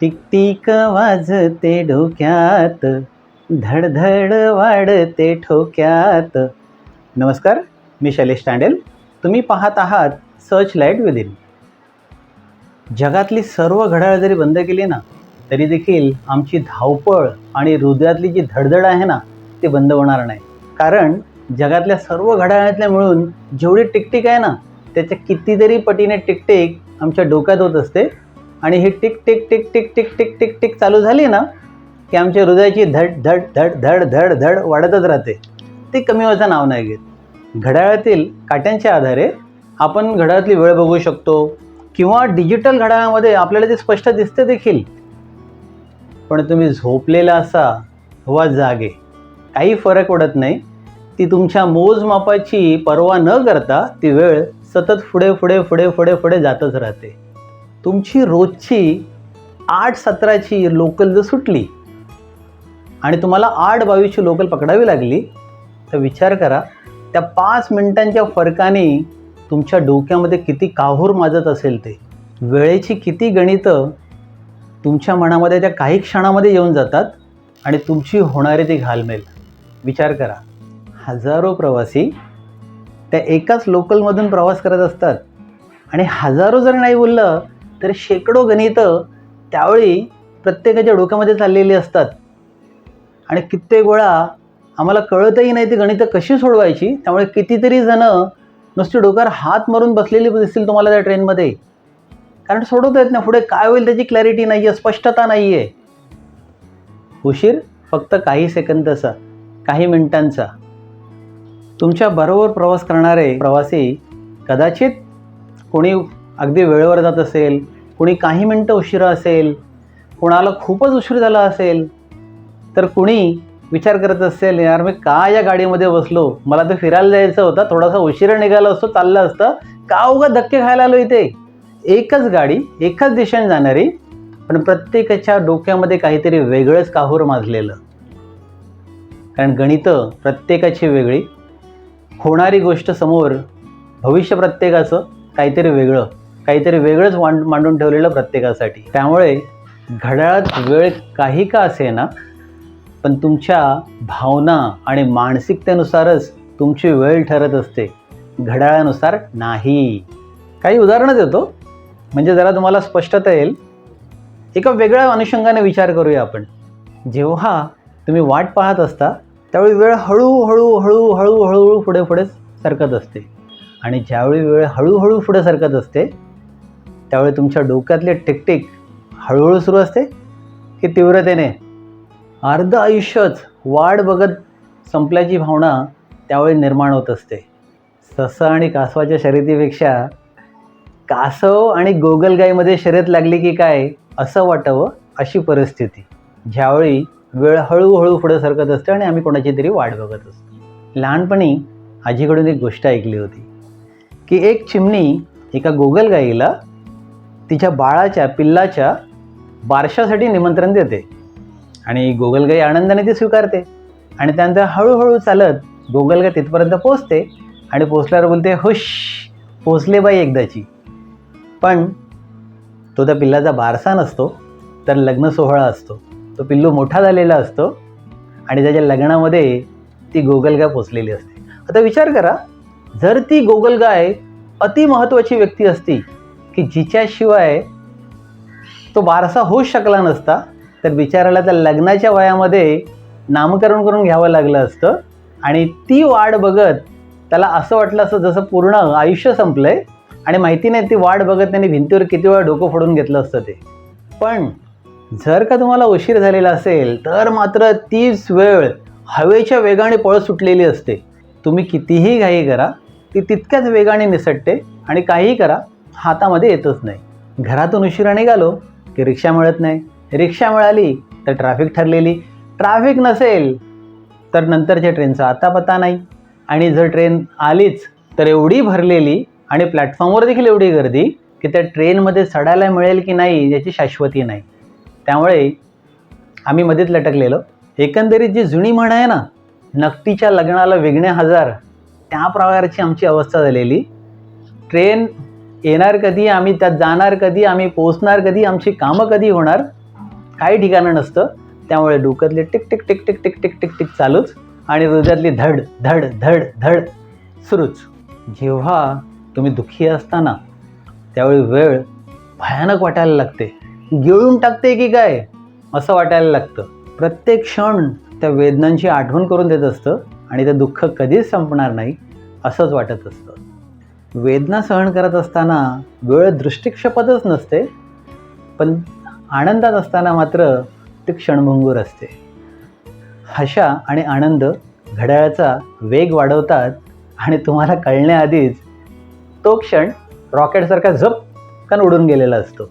टिकटिक वाजते डोक्यात धडधड वाढते ठोक्यात. नमस्कार मी शैलेश तांडेल. तुम्ही पाहत आहात सर्च लाइट विदिन जगातली सर्व घड्याळ जरी बंद केली ना तरी देखील आमची धावपळ आणि हृदयातली जी धडधड आहे ना ती बंद होणार नाही. कारण जगातल्या सर्व घड्याळातल्या मिळून जेवढी टिकटिक आहे ना त्याच्या कितीतरी पटीने टिकटिक आमच्या डोक्यात होत असते आणि ही tick tick tick tick tick tick tick tick चालू झाली ना की आमच्या हृदयाची धड धड धड धड धड धड वाढतच राहते. ते कमी व्हायचं नाव नाही घेत. घड्याळातील काट्यांच्या आधारे आपण घड्याळातली वेळ बघू शकतो किंवा डिजिटल घड्याळामध्ये आपल्याला ते स्पष्ट दिसते देखील. पण तुम्ही झोपलेला असा वा जागे. काही फरक पडत नाही. ती तुमच्या मोजमापाची पर्वा न करता ती वेळ सतत पुढे पुढे पुढे पुढे पुढे जातच राहते. तुमची रोजची आठ सतराची लोकल जर सुटली आणि तुम्हाला आठ बावीसची लोकल पकडावी लागली तर विचार करा त्या पाच मिनिटांच्या फरकाने तुमच्या डोक्यामध्ये किती काहूर माजत असेल ते. वेळेची किती गणितं तुमच्या मनामध्ये त्या काही क्षणामध्ये येऊन जातात आणि तुमची होणारी ती घालमेल. विचार करा हजारो प्रवासी त्या एकाच लोकलमधून प्रवास करत असतात आणि हजारो जर नाही बोललं तर शेकडो गणितं त्यावेळी प्रत्येकाच्या डोक्यामध्ये चाललेली असतात. आणि कित्येक वेळा आम्हाला कळतही नाही ती गणितं कशी सोडवायची त्यामुळे कितीतरी जणं नुसती डोक्यावर हात मारून बसलेली दिसतील तुम्हाला त्या ट्रेनमध्ये. कारण सोडवता येत नाही पुढे काय होईल त्याची क्लॅरिटी नाही आहे स्पष्टता नाही आहे उशीर फक्त काही सेकंदाचा काही मिनिटांचा. तुमच्या बरोबर प्रवास करणारे प्रवासी कदाचित कोणी अगदी वेळेवर जात असेल कुणी काही मिनटं उशिरा असेल कुणाला खूपच उशीर झाला असेल तर कुणी विचार करत असेल यार मी का या गाडीमध्ये बसलो? मला तर फिरायला जायचं होतं थोडासा उशिरा निघाला असतो चाललं असतं. का उगा धक्के खायला आलो इथे? एकच गाडी एकाच दिशेने जाणारी पण प्रत्येकाच्या डोक्यामध्ये काहीतरी वेगळंच काहूर माजलेलं. कारण गणितं प्रत्येकाची वेगळी. होणारी गोष्ट समोर भविष्य प्रत्येकाचं काहीतरी वेगळं. काहीतरी वेगळंच मांड मांडून ठेवलेलं प्रत्येकासाठी. त्यामुळे घड्याळात वेळ काही का असे ना पण तुमच्या भावना आणि मानसिकतेनुसारच तुमची वेळ ठरत असते. घड्याळानुसार नाही. काही उदाहरणं देतो. म्हणजे जरा तुम्हाला स्पष्टता येईल. एका वेगळ्या अनुषंगाने विचार करूया आपण. जेव्हा तुम्ही वाट पाहत असता त्यावेळी वेळ हळूहळू हळू हळू हळूहळू पुढे पुढे सरकत असते. आणि ज्यावेळी वेळ हळूहळू पुढे सरकत असते त्यावेळी तुमच्या डोक्यातले टिकटिक हळूहळू सुरू असते की तीव्रतेने? अर्ध आयुष्यच वाढ बघत संपल्याची भावना त्यावेळी निर्माण होत असते. ससा आणि कासवाच्या शर्यतीपेक्षा कासव आणि गोगलगाईमध्ये शर्यत लागली की काय असं वाटावं अशी परिस्थिती. ज्यावेळी वेळ हळूहळू पुढे सरकत असते आणि आम्ही कोणाची तरी वाट बघत असतो. लहानपणी आजीकडून एक गोष्ट ऐकली होती की एक चिमणी एका गोगलगाईला तिच्या बाळाच्या पिल्लाच्या बारशासाठी निमंत्रण देते. आणि गोगलगाई आनंदाने ती स्वीकारते. आणि त्यानंतर हळूहळू चालत गोगलगाई तिथपर्यंत पोचते आणि पोचल्यावर बोलते हुश पोचले बाई एकदाची. पण तो त्या पिल्लाचा बारसा नसतो तर लग्न सोहळा असतो. तो पिल्लू मोठा झालेला असतो आणि त्याच्या लग्नामध्ये ती गोगलगाय पोचलेली असते. आता विचार करा जर ती गोगलगाय अतिमहत्त्वाची व्यक्ती असती की जिच्याशिवाय तो बारसा होऊ शकला नसता तर बिचाराला त्या लग्नाच्या वयामध्ये नामकरण करून घ्यावं लागलं असतं आणि ती वाढ बघत त्याला असं वाटलं असतं जसं पूर्ण आयुष्य संपलं आहे आणि माहिती नाही ती वाट बघत त्यांनी भिंतीवर किती वेळा डोकं फोडून घेतलं असतं ते. पण जर का तुम्हाला उशीर झालेला असेल तर मात्र तीच वेळ हवेच्या वेगाने पळ सुटलेली असते. तुम्ही कितीही घाई करा ती तितक्याच वेगाने निसटते आणि काहीही करा हातामध्ये येतच नाही. घरातून उशिरा निघालो की रिक्षा मिळत नाही. रिक्षा मिळाली तर ट्रॅफिक ठरलेली. ट्रॅफिक नसेल तर नंतरच्या ट्रेनचा आता पत्ता नाही. आणि जर ट्रेन आलीच तर एवढी भरलेली आणि प्लॅटफॉर्मवर देखील एवढी गर्दी की त्या ट्रेनमध्ये चढायला मिळेल की नाही याची शाश्वती नाही. त्यामुळे आम्ही मध्येच लटकलेलो. एकंदरीत जी जुनी म्हण आहे ना नकटीच्या लग्नाला वेगणे हजार त्या प्रकारची आमची अवस्था झालेली. ट्रेन येणार कधी आम्ही त्यात जाणार कधी आम्ही पोचणार कधी आमची कामं कधी होणार काही ठिकाणं नसतं. त्यामुळे डोक्यातले tick tick tick tick tick tick tick tick चालूच आणि हृदयातली धड धड धड धड सुरूच. जेव्हा तुम्ही दुःखी असताना त्यावेळी वेळ भयानक वाटायला लागते. गिळून टाकते की काय? असं वाटायला लागतं. प्रत्येक क्षण त्या वेदनांची आठवण करून देत असतं आणि ते दुःख कधीच संपणार नाही असंच वाटत असतं. वेदना सहन करत असताना वेळ दृष्टिक्षेपातच नसते पण आनंदात असताना मात्र ती क्षणभंगूर असते. हशा आणि आनंद घड्याळाचा वेग वाढवतात आणि तुम्हाला कळण्याआधीच तो क्षण रॉकेटसारखा झपकन उडून गेलेला असतो.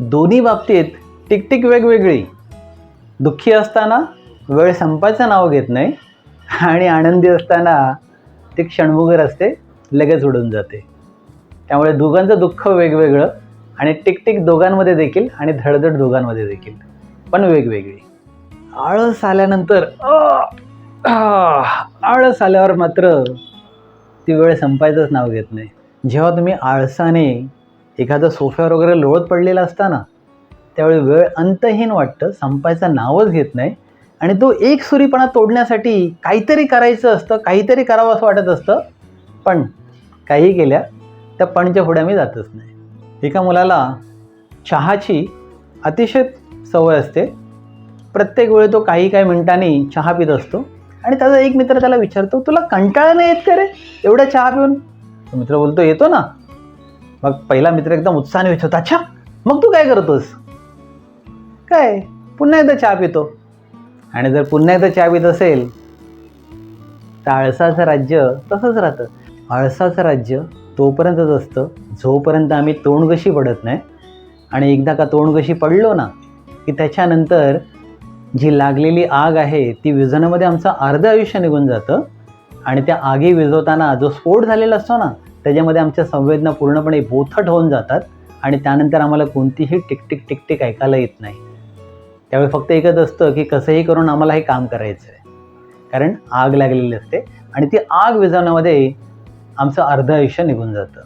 दोन्ही बाबतीत टिकटिक वेगवेगळी दुःखी असताना वेळ संपायचं नाव घेत नाही आणि आनंदी असताना ती क्षणभंगूर असते. लगेच उडून जाते. त्यामुळे दोघांचं दुःख वेगवेगळं आणि टिकटिक दोघांमध्ये देखील आणि धडधड दोघांमध्ये देखील पण वेगवेगळी. आळस आल्यानंतर आळस आल्यावर मात्र ती वेळ संपायचंच नाव घेत नाही. जेव्हा तुम्ही आळसाने एखादं सोफ्यावर वगैरे लोळत पडलेला असता ना त्यावेळी वेळ अंतहीन वाटतं संपायचं नावच घेत नाही आणि तो एक सुरीपणा तोडण्यासाठी काहीतरी करायचं असतं काहीतरी करावं असं वाटत असतं पण काही केल्या त्या पणच्या पुढे मी जातच नाही. एका मुलाला चहाची अतिशय सवय असते. प्रत्येक वेळी तो काही काही मिनिटांनी चहा पित असतो आणि त्याचा एक मित्र त्याला विचारतो तुला कंटाळा नाही येत का रे? एवढा चहा पिऊन? तो मित्र बोलतो येतो ना. मग पहिला मित्र एकदम उत्साहाने विचारतो अच्छा मग तू काय करतोस? काय पुन्हा एकदा चहा पितो. आणि जर पुन्हा एकदा चहा पित असेल तर आळसाचं राज्य तसंच राहतं. आळसाचं राज्य तोपर्यंतच असतं जोपर्यंत आम्ही तोंडगशी पडत नाही. आणि एकदा का तोंडगशी पडलो ना की त्याच्यानंतर जी लागलेली आग आहे ती विझवण्यामध्ये आमचं अर्ध आयुष्य निघून जातं. आणि त्या आगी विझवताना जो स्फोट झालेला असतो ना त्याच्यामध्ये आमच्या संवेदना पूर्णपणे बोथट होऊन जातात. आणि त्यानंतर आम्हाला कोणतीही टिकटिक टिकटिक ऐकायला येत नाही. त्यावेळी फक्त एकच असतं की कसंही करून आम्हाला हे काम करायचं आहे कारण आग लागलेली असते. आणि ती आग विझवण्यामध्ये आमचं अर्ध आयुष्य निघून जातं.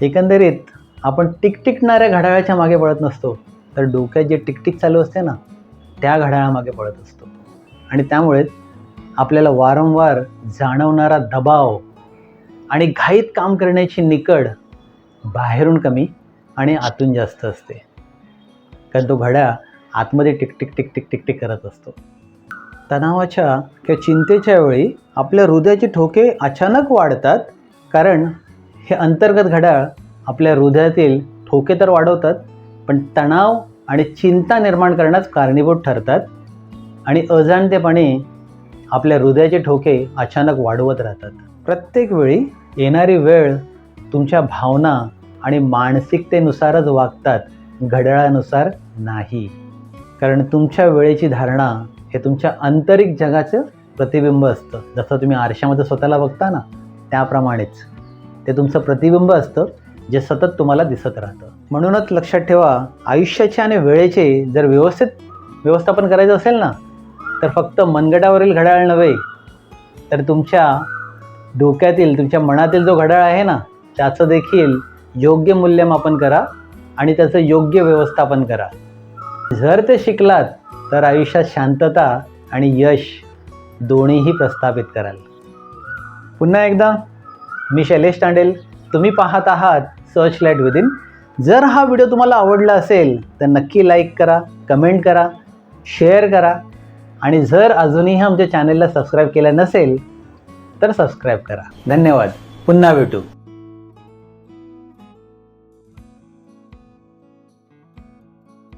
एकंदरीत आपण टिकटिकणाऱ्या घड्याळाच्या मागे पळत नसतो तर डोक्यात जे टिकटिक चालू असते ना त्या घड्याळामागे पळत असतो. आणि त्यामुळेच आपल्याला वारंवार जाणवणारा दबाव आणि घाईत काम करण्याची निकड बाहेरून कमी आणि आतून जास्त असते. कारण तो घड्याळ आतमध्ये टिकटिक टिकटिक टिकटिक करत असतो. तणावाच्या किंवा चिंतेच्या वेळी आपल्या हृदयाचे ठोके अचानक वाढतात. कारण हे अंतर्गत घड्याळ आपल्या हृदयातील ठोके तर वाढवतात पण तणाव आणि चिंता निर्माण करण्यास कारणीभूत ठरतात आणि अजाणतेपणे आपल्या हृदयाचे ठोके अचानक वाढवत राहतात. प्रत्येक वेळी येणारी वेळ तुमच्या भावना आणि मानसिकतेनुसारच वागतात घड्याळानुसार नाही. कारण तुमच्या वेळेची धारणा हे तुमच्या आंतरिक जगाचं प्रतिबिंब असतं. जसं तुम्ही आरशामध्ये स्वतःला बघता ना त्याप्रमाणेच. ते तुमचं प्रतिबिंब असतं जे सतत तुम्हाला दिसत राहतं. म्हणूनच लक्षात ठेवा आयुष्याचे आणि वेळेचे जर व्यवस्थित व्यवस्थापन करायचं असेल ना तर फक्त मनगटावरील घड्याळ नव्हे तर तुमच्या डोक्यातील तुमच्या मनातील जो घड्याळ आहे ना त्याचं देखील योग्य मूल्यमापन करा आणि त्याचं योग्य व्यवस्थापन करा. जर ते शिकलात तर आयुष्यात शांतता आणि यश दोन्हीही प्रस्थापित कराल. पुन्हा एकदा मी शैलेश तांडेल. तुम्ही पाहत आहात सर्च लाइट विदिन जर हा व्हिडिओ तुम्हाला आवडला असेल तर नक्की लाईक करा कमेंट करा शेअर करा. आणि जर अजूनही आमच्या चॅनलला सबस्क्राईब केलं नसेल तर सबस्क्राईब करा. धन्यवाद. पुन्हा भेटू.